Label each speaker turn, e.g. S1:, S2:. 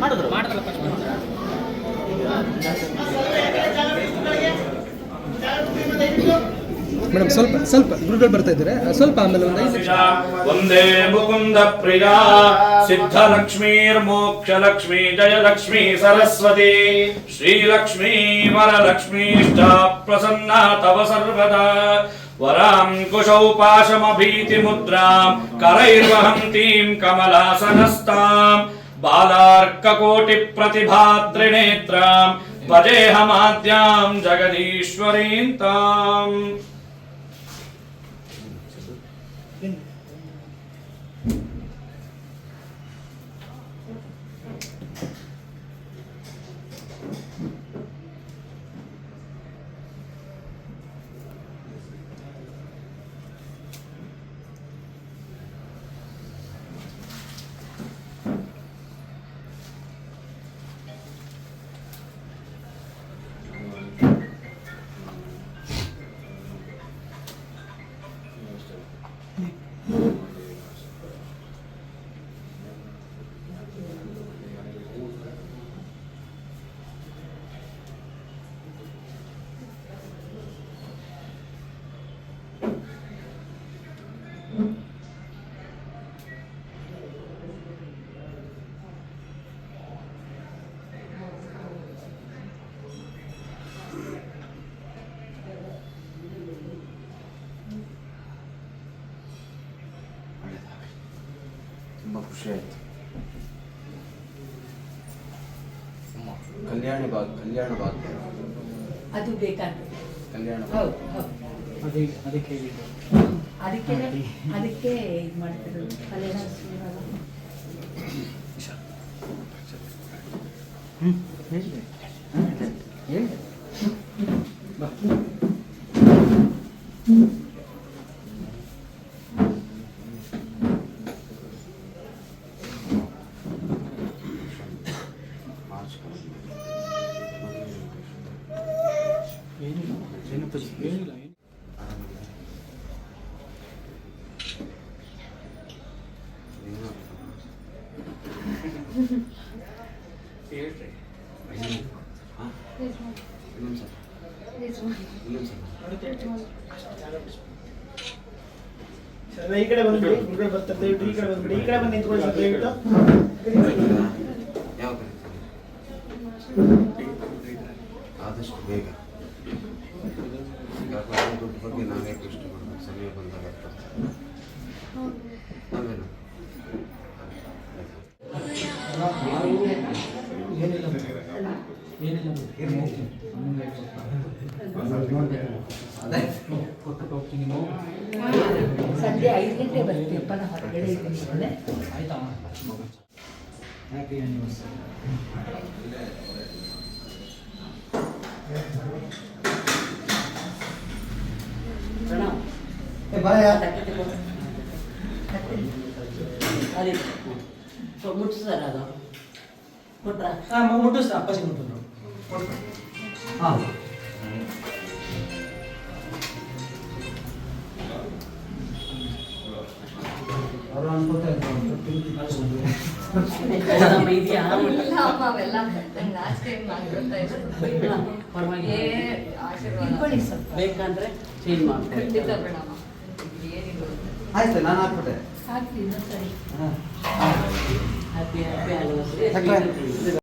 S1: ಮಾಡಿದ್ರು. ಮಾಡಿದ್ರು. ಮಾಡಿದ್ರು. ಮೇಡಮ್, ಸ್ವಲ್ಪ ಸ್ವಲ್ಪ ಗುರುಗಳು ಬರ್ತಾ ಇದ್ದಾರೆ. ಸ್ವಲ್ಪ ಆಮೇಲೆ ಒಂದು
S2: ಒಂದೇ ಮುಕುಂದ ಪ್ರಿಯ, ಸಿದ್ಧ ಲಕ್ಷ್ಮೀರ್ ಮೋಕ್ಷ ಲಕ್ಷ್ಮಿ, ಜಯ ಲಕ್ಷ್ಮಿ, ಸರಸ್ವತಿ, ಶ್ರೀ ಲಕ್ಷ್ಮೀ, ವರ ಲಕ್ಷ್ಮೀಷ್ಟ ಪ್ರಸನ್ನ ತವ ಸರ್ವದಾ. ವರಾಂ ವರಾಂಕುಶೌ ಪಾಶಮಭೀತಿ ಮುದ್ರಾಂ, ಕರೈರ್ವಹಂತೀಂ ಕಮಲಾಸನಸ್ತಾಂ ಬಾಲಾರ್ಕಕೋಟಿ ಪ್ರತಿಭಾತ್ರಿನೇತ್ರಾಂ ಭಜೇಹ ಮಾದ್ಯಾಂ
S3: ಜಗದೀಶ್ವರೀಂತಾಂ. ขึ้น ಆಯಿತು ಕಲ್ಯಾಣ ಭಾಗ ಕಲ್ಯಾಣ ಭಾಗ್ಯ
S4: ಅದು ಬೇಕಾದ್ದು
S3: ಕಲ್ಯಾಣ
S4: ಹೌದು ಹೌದು
S1: ಅದಕ್ಕೆ ಅದಕ್ಕೆ ಹೇಳಿದ್ದು.
S4: ಅದಕ್ಕೆ ಅದಕ್ಕೆ ಇದು ಮಾಡ್ತಿರೋದು ಕಲ್ಯಾಣ ಸುಂದರ.
S3: ಮಾರ್ಚ್ ಇನ್ನೊಂದು ಸಲ ಇನ್ನೊಂದು ಸಲ
S5: ಈ ಕಡೆ ಬಂದ್ಬಿಡಿ ಗುರುಗಳು ಬರ್ತಾರೆ ದಯವಿಟ್ಟು ಈ ಕಡೆ ಬಂದ್ಬಿಡಿ ಈ ಕಡೆ ಬಂದು ನಿಂತ್ಕೊಳ್ಳಿ ಸರ್ ದಯವಿಟ್ಟು
S3: ಯಾವ ಆದಷ್ಟು ಬೇಗ ಯಾಕಂದ್ರೆ ದುಡ್ಡು ಬಗ್ಗೆ ನಾವೇ ಕಷ್ಟ ಮಾಡಬೇಕು ಸಮಯ ಬಂದಾಗ. ಆಮೇಲೆ
S4: ಸಂಜೆ ಐದು ಗಂಟೆ ಬರ್ತೀಯಪ್ಪ ನಾ ಹೊರಗಡೆ ಇದ್ದೀನಿ. ಹ್ಯಾಪಿ ಪ್ರಣಾಮ್
S6: ಅವೆಲ್ಲ ನಂಗೆ ನಾಚಿಕೆ ಮಾಡ್ಕೊಳ್ತಾ ಇದ್ರು.
S4: ಪರವಾಗಿ
S6: ಏ ಆಶೀರ್ವಾದ
S4: ಇಟ್ಕೊಳ್ಳಿ ಸ್ವಲ್ಪ ಬೇಕಂದ್ರೆ ಚೇಂಜ್ ಮಾಡ್ಕೊಳ್ಳಿ
S6: ಖಂಡಿತ ಬೇಡಮ್ಮ ಏನಿಲ್ಲ
S3: ಆಯ್ತು ನಾನು ಹಾಕ್ಬಿಟ್ಟೆ.
S4: ಹಾಕ್ತೀನಿ ಸರಿ
S3: ಹಾಂ.